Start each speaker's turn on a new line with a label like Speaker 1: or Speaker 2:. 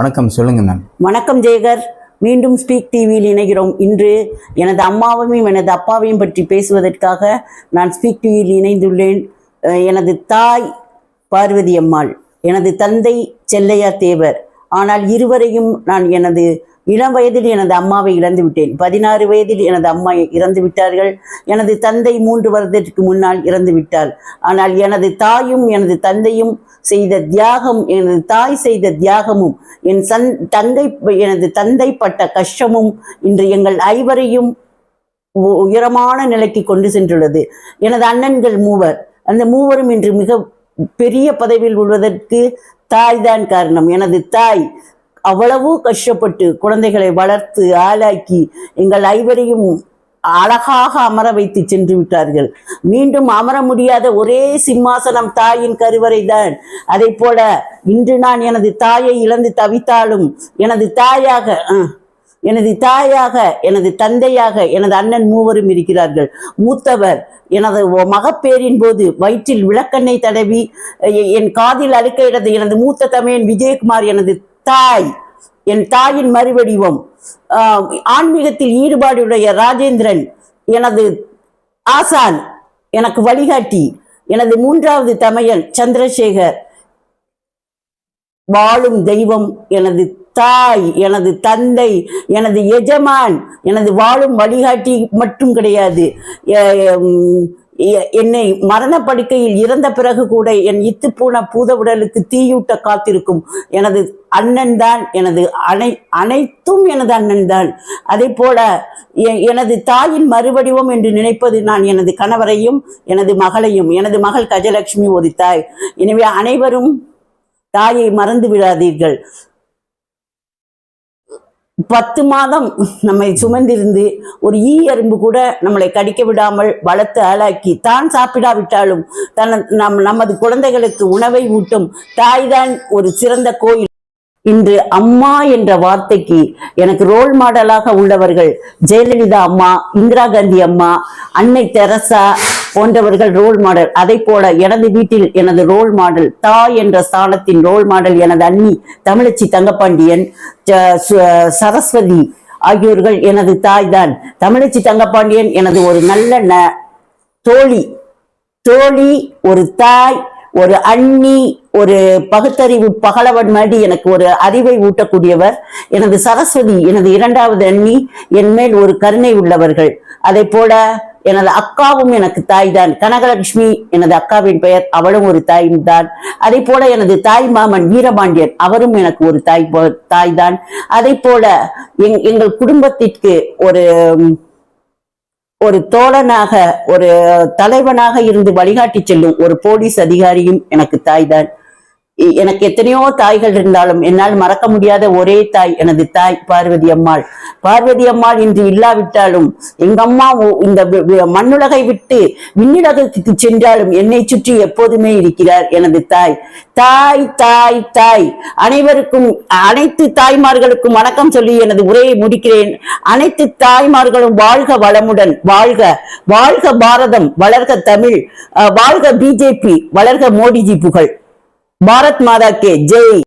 Speaker 1: வணக்கம் சொல்லுங்க மேம்.
Speaker 2: வணக்கம் ஜெயகர். மீண்டும் ஸ்பீக் டிவியில் இணைகிறோம். இன்று எனது அம்மாவையும் எனது அப்பாவையும் பற்றி பேசுவதற்காக நான் ஸ்பீக் டிவியில் இணைந்துள்ளேன். எனது தாய் பார்வதி அம்மாள் எனது தந்தை செல்லையா தேவர். ஆனால் இருவரையும் நான் எனது இளம் வயதில் எனது அம்மாவை இழந்து விட்டேன். பதினாறு வயதில் எனது அம்மா இறந்து விட்டார்கள். எனது தந்தை மூன்று வருடத்திற்கு முன்னால் இறந்து விட்டார். ஆனால் எனது தாயும் எனது தந்தையும் செய்த தியாகம் எனது தாய் செய்த தியாகமும் என் சந் தந்தை எனது தந்தை பட்ட கஷ்டமும் இன்று எங்கள் ஐவரையும் உ- உயரமான நிலைக்கு கொண்டு சென்றுள்ளது. எனது அண்ணன்கள் மூவர். அந்த மூவரும் இன்று மிக பெரிய பதவியில் உள்வதற்கு தாய் தான் காரணம். எனது தாய் அவ்வளவு கஷ்டப்பட்டு குழந்தைகளை வளர்த்து ஆளாக்கி எங்கள் ஐவரையும் அழகாக அமர வைத்து சென்று விட்டார்கள். மீண்டும் அமர முடியாத ஒரே சிம்மாசனம் தாயின் கருவறை தான் அதை போல இன்று நான் எனது தாயை இழந்து தவித்தாலும் எனது தாயாக எனது தாயாக எனது தந்தையாக எனது அண்ணன் மூவரும் இருக்கிறார்கள். மூத்தவர் எனது மகப்பேரின் போது வயிற்றில் விளக்கண்ணை தடவி என் காதில் அழுக்கையிடது எனது மூத்த தமையன் விஜயகுமார் எனது தாய் என் தாயின் மறுவடிவம். ஆன்மீகத்தில் ஈடுபாடுடைய ராஜேந்திரன் எனது ஆசான் எனக்கு வழிகாட்டி எனது மூன்றாவது தமையன் சந்திரசேகர். வாழும் தெய்வம் எனது தாய் எனது தந்தை எனது எஜமான் எனது வாழும் வழிகாட்டி மட்டும் கிடையாது. என்னை மரண படுக்கையில் என்னை மரணப்படுக்கையில் இறந்த பிறகு கூட என் இத்து பூன பூத உடலுக்கு தீயூட்ட காத்திருக்கும் எனது அண்ணன் தான் எனது அனை அனைத்தும் எனது அண்ணன் தான். அதே போல எனது தாயின் மறுவடிவம் என்று நினைப்பது நான் எனது கணவரையும் எனது மகளையும் எனது மகள் கஜலட்சுமி ஒரு தாய். எனவே அனைவரும் தாயை மறந்து விடாதீர்கள். பத்து மாதம் நம்மை சுமந்திருந்து ஒரு ஈ எறும்பு கூட நம்மளை கடிக்க விடாமல் வளர்த்து ஆளாக்கி தான் சாப்பிடாவிட்டாலும் தன் நம் நமது குழந்தைகளுக்கு உணவை ஊட்டும் தாய்தான் ஒரு சிறந்த கோயில். இன்று அம்மா என்ற வார்த்தைக்கு எனக்கு ரோல் மாடலாக உள்ளவர்கள் ஜெயலலிதா அம்மா இந்திரா காந்தி அம்மா அன்னை தெரசா போன்றவர்கள் ரோல் மாடல் அதை போல எனது வீட்டில் எனது ரோல் மாடல் தாய் என்ற ஸ்தானத்தின் ரோல் மாடல் எனது அண்ணி தமிழச்சி தங்கப்பாண்டியன் சு- சரஸ்வதி ஆகியோர்கள் எனது தாய் தான் தமிழச்சி தங்கப்பாண்டியன் எனது ஒரு நல்ல ந- தோழி. தோழி ஒரு தாய் ஒரு அண்ணி ஒரு பகுத்தறிவு பகலவன் மாதிரி எனக்கு ஒரு அறிவை ஊட்டக்கூடியவர் எனது சரஸ்வதி எனது இரண்டாவது அண்ணி என் மேல் ஒரு கருணை உள்ளவர்கள். அதை போல எனது அக்காவும் எனக்கு தாய் தான் கனகலட்சுமி எனது அக்காவின் பெயர் அவளும் ஒரு தாய் தான் அதே போல எனது தாய் மாமன் வீரபாண்டியன் அவரும் எனக்கு ஒரு தாய் போ- தாய் தான் அதை போல எங் எங்கள் குடும்பத்திற்கு ஒரு ஒரு தோழனாக ஒரு தலைவனாக இருந்து வழிகாட்டி செல்லும் ஒரு போலீஸ் அதிகாரியும் எனக்கு தாய் தான் எனக்கு எத்தனையோ தாய்கள் இருந்தாலும் என்னால் மறக்க முடியாத ஒரே தாய் எனது தாய் பார்வதி அம்மாள். பார்வதி அம்மாள் இன்று இல்லாவிட்டாலும் எங்க அம்மா இந்த மண்ணுலகை விட்டு விண்ணுலகத்துக்கு சென்றாலும் என்னை சுற்றி எப்போதுமே இருக்கிறார் எனது தாய். தாய் தாய் தாய். அனைவருக்கும் அனைத்து தாய்மார்களுக்கும் வணக்கம் சொல்லி எனது உரையை முடிக்கிறேன். அனைத்து தாய்மார்களும் வாழ்க வளமுடன் வாழ்க வாழ்க பாரதம் வளர்க தமிழ் அஹ், வாழ்க பிஜேபி வளர்க மோடிஜி புகழ். भारत माता के जय।